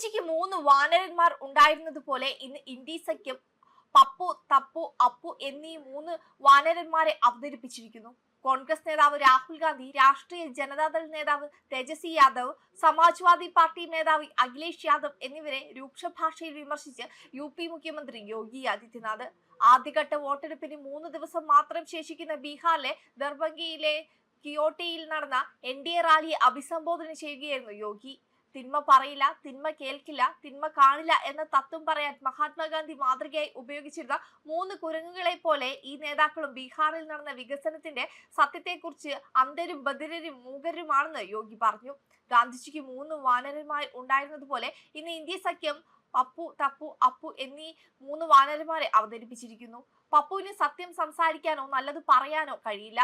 ഗാന്ധിജിക്ക് മൂന്ന് വാനരന്മാർ ഉണ്ടായിരുന്നതുപോലെ ഇന്ന് ഇൻഡീസയ്ക്കും പപ്പു തപ്പു അപ്പു എന്നീ മൂന്ന് വാനരന്മാരെ അവതരിപ്പിച്ചിരിക്കുന്നു. കോൺഗ്രസ് നേതാവ് രാഹുൽ ഗാന്ധി രാഷ്ട്രീയ ജനതാദൾ നേതാവ് തേജസ്വി യാദവ് സമാജ്വാദി പാർട്ടി മേധാവി അഖിലേഷ് യാദവ് എന്നിവരെ രൂക്ഷ ഭാഷയിൽ വിമർശിച്ച് യു പി മുഖ്യമന്ത്രി യോഗി ആദിത്യനാഥ്. ആദ്യഘട്ട വോട്ടെടുപ്പിന് മൂന്ന് ദിവസം മാത്രം ശേഷിക്കുന്ന ബീഹാറിലെ ദർഭംഗിയിലെ കിയോട്ടയിൽ നടന്ന എൻ ഡി എ റാലിയെ അഭിസംബോധന ചെയ്യുകയായിരുന്നു യോഗി. തിന്മ പറയില്ല തിന്മ കേൾക്കില്ല തിന്മ കാണില്ല എന്ന തത്വം പറയാൻ മഹാത്മാഗാന്ധി മാതൃകയായി ഉപയോഗിച്ചിരുന്ന മൂന്ന് കുരങ്ങുകളെ പോലെ ഈ നേതാക്കളും ബീഹാറിൽ നടന്ന വികസനത്തിന്റെ സത്യത്തെക്കുറിച്ച് അന്ധരും ബധിരരും മൂകരുമാണെന്ന് യോഗി പറഞ്ഞു. ഗാന്ധിജിക്ക് മൂന്ന് വാനരന്മാർ ഉണ്ടായിരുന്നതുപോലെ ഇന്ന് ഇന്ത്യ സഖ്യം പപ്പു തപ്പു അപ്പു എന്നീ മൂന്ന് വാനരന്മാരെ അവതരിപ്പിച്ചിരിക്കുന്നു. പപ്പുവിന് സത്യം സംസാരിക്കാനോ നല്ലത് പറയാനോ കഴിയില്ല.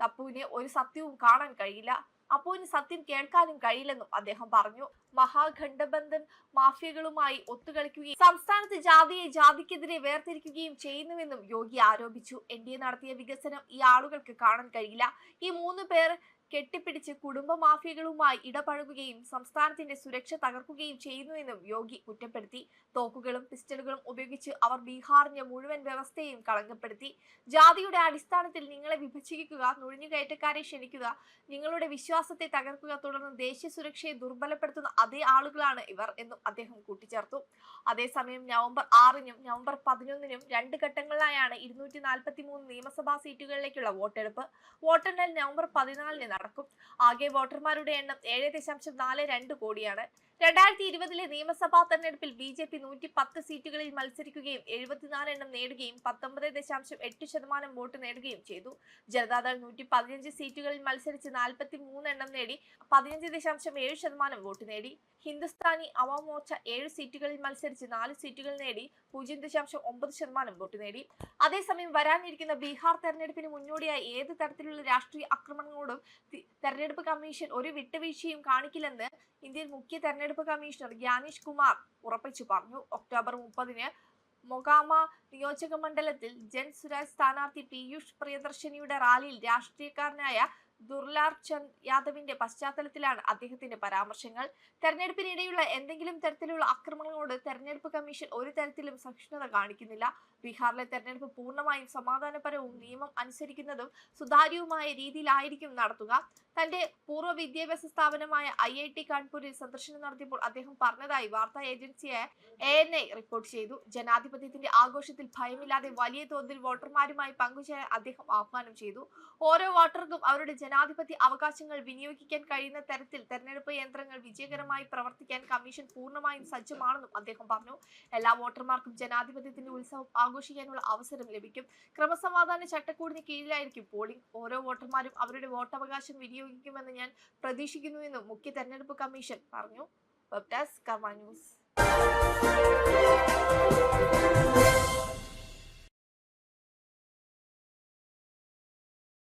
തപ്പുവിന് ഒരു സത്യവും കാണാൻ കഴിയില്ല. അപ്പുവിന് സത്യം കേൾക്കാനും കഴിയില്ലെന്നും അദ്ദേഹം പറഞ്ഞു. മഹാഘണ്ഡബന്ധൻ മാഫിയകളുമായി ഒത്തുകളിക്കുകയും സംസ്ഥാനത്ത് ജാതിയെ ജാതിക്കെതിരെ വേർതിരിക്കുകയും ചെയ്യുന്നുവെന്നും യോഗി ആരോപിച്ചു. എൻ ഡി എ നടത്തിയ വികസനം ഈ ആളുകൾക്ക് കാണാൻ കഴിയില്ല. ഈ മൂന്ന് പേർ കെട്ടിപ്പിടിച്ച് കുടുംബ മാഫിയകളുമായി ഇടപഴകുകയും സംസ്ഥാനത്തിന്റെ സുരക്ഷ തകർക്കുകയും ചെയ്യുന്നുവെന്നും യോഗി കുറ്റപ്പെടുത്തി. തോക്കുകളും പിസ്റ്റലുകളും ഉപയോഗിച്ച് അവർ ബീഹാറിന്റെ മുഴുവൻ വ്യവസ്ഥയെയും കളങ്കപ്പെടുത്തി. ജാതിയുടെ അടിസ്ഥാനത്തിൽ നിങ്ങളെ വിഭജിക്കുക നുഴഞ്ഞുകയറ്റക്കാരെ ക്ഷണിക്കുക നിങ്ങളുടെ വിശ്വാസത്തെ തകർക്കുക തുടർന്ന് ദേശീയ സുരക്ഷയെ ദുർബലപ്പെടുത്തുന്ന അതേ ആളുകളാണ് ഇവർ എന്നും അദ്ദേഹം കൂട്ടിച്ചേർത്തു. അതേസമയം നവംബർ ആറിനും നവംബർ പതിനൊന്നിനും രണ്ട് ഘട്ടങ്ങളിലായാണ് ഇരുന്നൂറ്റി നിയമസഭാ സീറ്റുകളിലേക്കുള്ള വോട്ടെടുപ്പ്. വോട്ടെണ്ണൽ നവംബർ പതിനാലിന് നടക്കും ആകെ വോട്ടർമാരുടെ എണ്ണം ഏഴ് ദശാംശം നാല് രണ്ട് കോടിയാണ്. രണ്ടായിരത്തി ഇരുപതിലെ നിയമസഭാ തെരഞ്ഞെടുപ്പിൽ ബി ജെ പി നൂറ്റി പത്ത് സീറ്റുകളിൽ മത്സരിക്കുകയും എഴുപത്തിനാല് എണ്ണം നേടുകയും പത്തൊമ്പത് ദശാംശം എട്ട് ശതമാനം വോട്ട് നേടുകയും ചെയ്തു. ജനതാദൾ നൂറ്റി പതിനഞ്ച് സീറ്റുകളിൽ മത്സരിച്ച് നാൽപ്പത്തി മൂന്ന് എണ്ണം നേടി പതിനഞ്ച് ദശാംശം ഏഴ് ശതമാനം വോട്ട് നേടി. ഹിന്ദുസ്ഥാനി അവാം മോർച്ച ഏഴ് സീറ്റുകളിൽ മത്സരിച്ച് നാല് സീറ്റുകൾ നേടി പൂജ്യം ദശാംശം ഒമ്പത് ശതമാനം വോട്ട് നേടി. അതേസമയം വരാനിരിക്കുന്ന ബീഹാർ തെരഞ്ഞെടുപ്പിന് മുന്നോടിയായി ഏത് തരത്തിലുള്ള രാഷ്ട്രീയ ആക്രമണങ്ങളോടും തെരഞ്ഞെടുപ്പ് കമ്മീഷൻ ഒരു വിട്ടുവീഴ്ചയും കാണിക്കില്ലെന്ന് ഇന്ത്യൻ മുഖ്യ തെരഞ്ഞെടുപ്പ് കമ്മീഷണർ ഗ്യാനേഷ് കുമാർ ഉറപ്പിച്ചു പറഞ്ഞു. ഒക്ടോബർ മുപ്പതിന് മൊഗാമ നിയോജക മണ്ഡലത്തിൽ ജൻ സുരാജ് സ്ഥാനാർത്ഥി പീയൂഷ് പ്രിയദർശിനിയുടെ റാലിയിൽ രാഷ്ട്രീയക്കാരനായ ദുർലാർ ചന്ദ് യാദവിന്റെ പശ്ചാത്തലത്തിലാണ് അദ്ദേഹത്തിന്റെ പരാമർശങ്ങൾ. തെരഞ്ഞെടുപ്പിനിടെയുള്ള എന്തെങ്കിലും തരത്തിലുള്ള ആക്രമണങ്ങളോട് തെരഞ്ഞെടുപ്പ് കമ്മീഷൻ ഒരു തരത്തിലും സഹിഷ്ണുത കാണിക്കുന്നില്ല. ബീഹാറിലെ തെരഞ്ഞെടുപ്പ് പൂർണമായും സമാധാനപരവും നിയമം അനുസരിക്കുന്നതും സുതാര്യവുമായ രീതിയിലായിരിക്കും നടത്തുക. തന്റെ പൂർവ വിദ്യാഭ്യാസ സ്ഥാപനമായ ഐ ഐ ടി കാൺപൂരിൽ സന്ദർശനം നടത്തിയപ്പോൾ അദ്ദേഹം പറഞ്ഞതായി വാർത്താ ഏജൻസിയായ എ എൻ ഐ റിപ്പോർട്ട് ചെയ്തു. ജനാധിപത്യത്തിന്റെ ആഘോഷത്തിൽ ഭയമില്ലാതെ വലിയ തോതിൽ വോട്ടർമാരുമായി പങ്കുചേരാൻ അദ്ദേഹം ആഹ്വാനം ചെയ്തു. ഓരോ വോട്ടർക്കും അവരുടെ ജനാധിപത്യ അവകാശങ്ങൾ വിനിയോഗിക്കാൻ കഴിയുന്ന തരത്തിൽ തെരഞ്ഞെടുപ്പ് യന്ത്രങ്ങൾ വിജയകരമായി പ്രവർത്തിക്കാൻ കമ്മീഷൻ പൂർണമായും സജ്ജമാണെന്നും അദ്ദേഹം പറഞ്ഞു. എല്ലാ വോട്ടർമാർക്കും ജനാധിപത്യത്തിന്റെ ഉത്സവം ആഘോഷിക്കാനുള്ള അവസരം ലഭിക്കും. ക്രമസമാധാന ചട്ടക്കൂടിന് കീഴിലായിരിക്കും പോളിംഗ്. ഓരോ വോട്ടർമാരും അവരുടെ വോട്ടവകാശം വിനിയോഗിക്കുമെന്ന് ഞാൻ പ്രതീക്ഷിക്കുന്നുവെന്നും മുഖ്യ തെരഞ്ഞെടുപ്പ് കമ്മീഷൻ പറഞ്ഞു. വെബ് കർമ്മ ന്യൂസ്